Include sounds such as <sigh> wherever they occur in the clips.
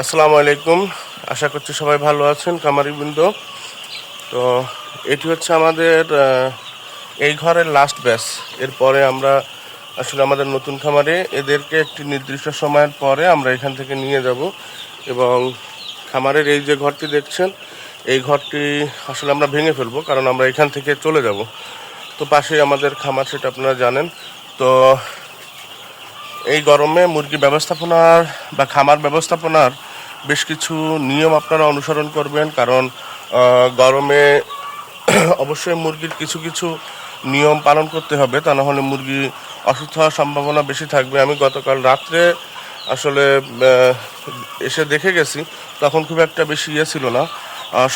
আসসালামু আলাইকুম। আশা করছি সবাই ভালো আছেন কামারিবৃন্দ তো এটি হচ্ছে আমাদের এই ঘরের লাস্ট ব্যাচ এরপরে আমরা আসলে আমাদের নতুন খামারে এদেরকে একটি নির্দিষ্ট সময়ের পরে আমরা এখান থেকে নিয়ে যাব এবং খামারের এই যে ঘরটি দেখছেন, এই ঘরটি আসলে আমরা ভেঙে ফেলব কারণ আমরা এখান থেকে চলে যাব। তো পাশেই আমাদের খামার, সেটা আপনারা জানেন। তো এই গরমে মুরগি ব্যবস্থাপনার বা খামার ব্যবস্থাপনার বেশ কিছু নিয়ম আপনারা অনুসরণ করবেন, কারণ গরমে <clears throat> অবশ্যই মুরগির কিছু কিছু নিয়ম পালন করতে হবে, তা না হলে মুরগি অসুস্থ হওয়ার সম্ভাবনা বেশি থাকবে। আমি গতকাল রাত্রে আসলে এসে দেখে গেছি, তখন খুব একটা বেশি ইয়ে ছিল না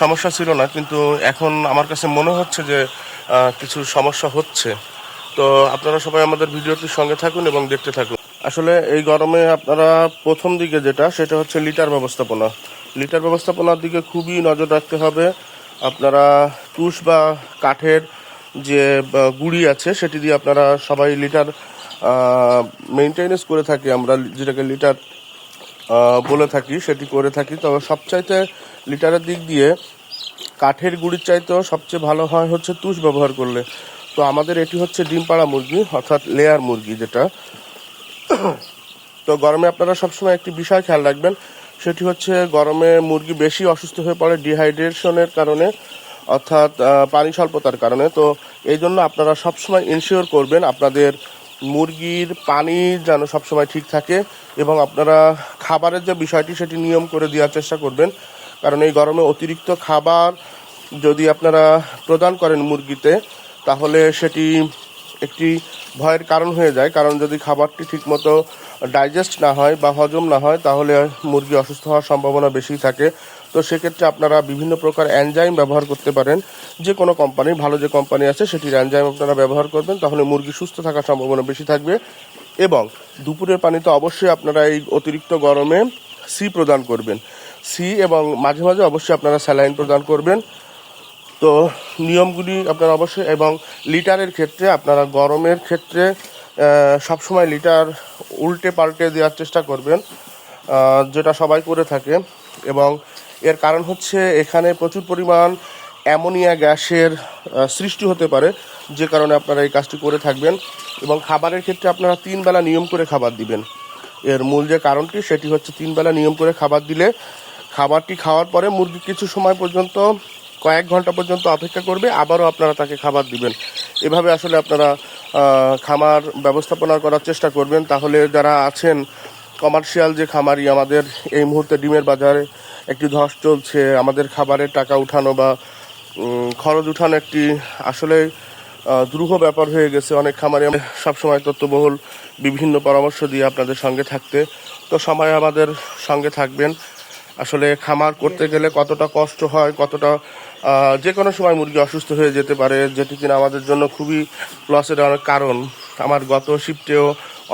সমস্যা ছিল না, কিন্তু এখন আমার কাছে মনে হচ্ছে যে কিছু সমস্যা হচ্ছে। তো আপনারা সবাই আমাদের ভিডিওটির সঙ্গে থাকুন এবং দেখতে থাকুন। আসলে এই গরমে আপনারা প্রথম দিকে যেটা, সেটা হচ্ছে লিটার ব্যবস্থাপনা। লিটার ব্যবস্থাপনার দিকে খুবই নজর রাখতে হবে। আপনারা তুষ বা কাঠের যে গুঁড়ি আছে, সেটি দিয়ে আপনারা সবাই লিটার মেনটেনেন্স করে থাকি। আমরা যেটাকে লিটার বলে থাকি, সেটি করে থাকি। তবে সবচাইতে লিটারের দিক দিয়ে কাঠের গুঁড়ির চাইতেও সবচেয়ে ভালো হয় হচ্ছে তুষ ব্যবহার করলে। তো আমাদের এটি হচ্ছে ডিম পাড়া মুরগি, অর্থাৎ লেয়ার মুরগি যেটা। তো গরমে আপনারা সবসময় একটি বিষয় খেয়াল রাখবেন, সেটি হচ্ছে গরমে মুরগি বেশি অসুস্থ হয়ে পড়ে ডিহাইড্রেশনের কারণে, অর্থাৎ পানি স্বল্পতার কারণে। তো এই জন্য আপনারা সবসময় ইনশিওর করবেন আপনাদের মুরগির পানি যেন সবসময় ঠিক থাকে এবং আপনারা খাবারের যে বিষয়টি সেটি নিয়ম করে দেওয়ার চেষ্টা করবেন। কারণ এই গরমে অতিরিক্ত খাবার যদি আপনারা প্রদান করেন মুরগিতে, তাহলে সেটি একটি ভয়ের কারণ হয়ে যায়, কারণ যদি খাবারটি ঠিকমতো ডাইজেস্ট না হয় বা হজম না হয়, তাহলে মুরগি অসুস্থ হওয়ার সম্ভাবনা বেশি থাকে। তো সেক্ষেত্রে আপনারা বিভিন্ন প্রকার অ্যানজাইম ব্যবহার করতে পারেন। যে কোনো কোম্পানি ভালো যে কোম্পানি আছে, সেটির অ্যানজাইম আপনারা ব্যবহার করবেন, তাহলে মুরগি সুস্থ থাকার সম্ভাবনা বেশি থাকবে। এবং দুপুরের পানিতে অবশ্যই আপনারা এই অতিরিক্ত গরমে সি প্রদান করবেন। সি এবং মাঝে মাঝে অবশ্যই আপনারা স্যালাইন প্রদান করবেন। তো নিয়মগুলি আপনারা অবশ্যই এবং লিটারের ক্ষেত্রে আপনারা গরমের ক্ষেত্রে সবসময় লিটার উল্টে পাল্টে দেওয়ার চেষ্টা করবেন যেটা সবাই করে থাকে। এবং এর কারণ হচ্ছে এখানে প্রচুর পরিমাণ অ্যামোনিয়া গ্যাসের সৃষ্টি হতে পারে, যে কারণে আপনারা এই কাজটি করে থাকবেন। এবং খাবারের ক্ষেত্রে আপনারা তিন বেলা নিয়ম করে খাবার দিবেন। এর মূল যে কারণটি, সেটি হচ্ছে তিন বেলা নিয়ম করে খাবার দিলে খাবারটি খাওয়ার পরে মুরগি কিছু সময় পর্যন্ত কয়েক ঘণ্টা পর্যন্ত অপেক্ষা করবে, আবারও আপনারা তাকে খাবার দিবেন। এভাবে আসলে আপনারা খামার ব্যবস্থাপনা করার চেষ্টা করবেন। তাহলে যারা আছেন কমার্শিয়াল যে খামারি, আমাদের এই মুহূর্তে ডিমের বাজারে একটি ধস চলছে, আমাদের খাবারের টাকা উঠানো বা খরচ উঠানো একটি আসলে দুরূহ ব্যাপার হয়ে গেছে। অনেক খামারে আমরা সবসময় তথ্যবহুল, বিভিন্ন পরামর্শ দিয়ে আপনাদের সঙ্গে থাকতে। তো সময় আমাদের সঙ্গে থাকবেন। আসলে খামার করতে গেলে কতটা কষ্ট হয় কতটা যে কোনো সময় মুরগি অসুস্থ হয়ে যেতে পারে যেটি কিনা আমাদের জন্য খুবই লসের অনেক কারণ। আমার গত শিফটেও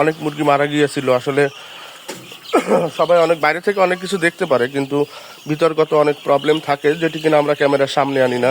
অনেক মুরগি মারা গিয়েছিল। আসলে <coughs> সবাই অনেক বাইরে থেকে অনেক কিছু দেখতে পারে কিন্তু ভিতরগত অনেক প্রবলেম থাকে যেটি কিনা আমরা ক্যামেরার সামনে আনি না।